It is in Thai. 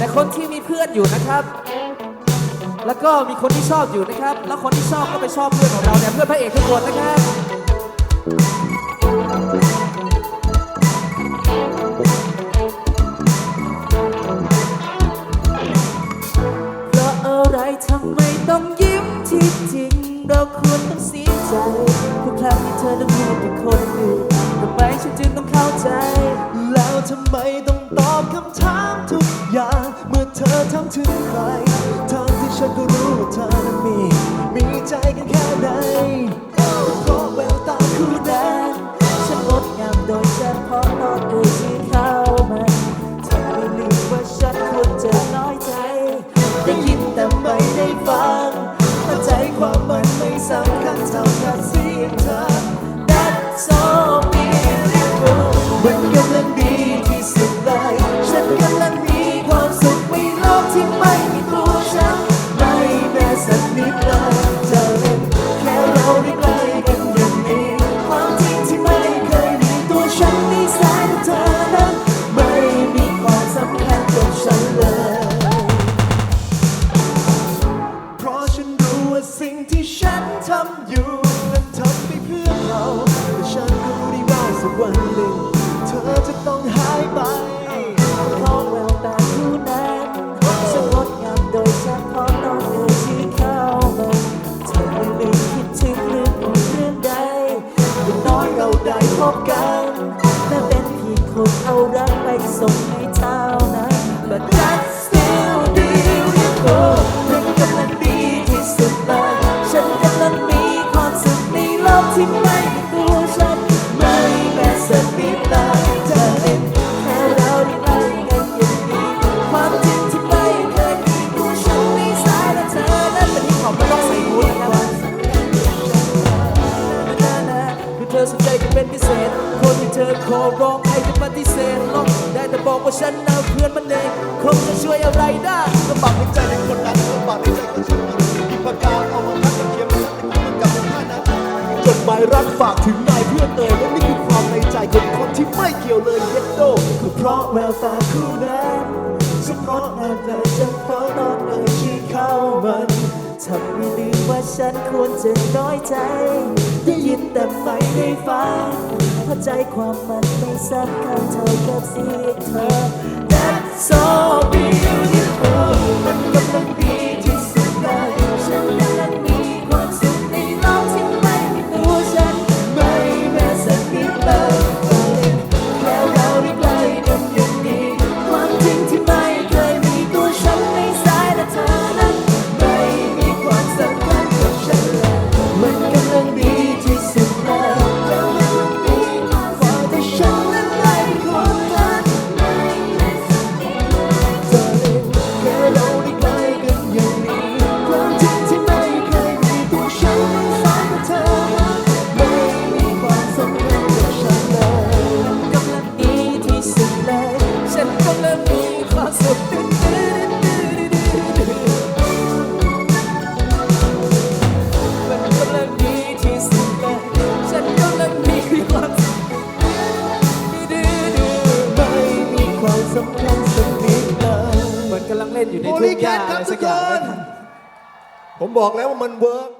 แต่คนที่มีเพื่อนอยู่นะครับ แล้วก็มีคนที่ชอบอยู่นะครับ แล้วคนที่ชอบก็ไปชอบเพื่อนของเราเนี่ยเพื่อนพระเอกทุกคนนะครับเพราะอะไรทำไมต้องยิ้มที่จริง เราควรต้องเสียใจทุกครั้งที่เธอต้องพูดกับคนอื่นทำไมฉันจึงต้องเข้าใจ แล้วทำไมต้อง ถึงใครทางที่ฉันก็รู้ว่าเธอนั้นมี มีใจกันแค่ไหนเพราะแววตาคู่แดนฉันงดงามโดย วันหนึ่งเธอจะต้องหายไปเพราะแววตาคู่นั้นฉันงดงามโดยเฉพาะตอนเธอ่ยชื่เข้ามาเธอไม่ลืมคิดถึงเรื่องอื่นเรื่องใดอย่างน้อยเราได้พบกันแม้เป็นเพียงคนเอารักไปส่งให้เท่านั้น But that's อเธอสนใจกันเป็นพิเศษ คนที่เธอขอร้องให้จะปฏิเสธหรอกได้แต่บอกว่าฉันเอาเพื่อนมันเองคงจะช่วยอะไรได้ลำบากในใจในคนนั้นลำบากในใจของฉันมันมีปากกาเอามาพัดตะเกียบมันกับท่านั้นจดหมายรักฝากถึงนายเพื่อนเตยและนี่คือความในใจของคนที่ไม่เกี่ยวเลยเย็ดโดก็เพราะแววตาคู่นั้นฉันเพราะงานเธอจะเพราะตอนเอ่ยชื่เข้ามันทำไม่ลืมว่าฉันควรจะน้อยใจ ได้ยินแต่ไม่ได้ฟังเพราะใจความมันไม่สำคัญเท่ากับเสียงเธอ That's all เหมือนกำลังเล่นอยู่ในโอทุ่ลิงแคหญ้าทคอะรับไรทุสักกคอย่างนผมบอกแล้วว่ามันเวิร์ก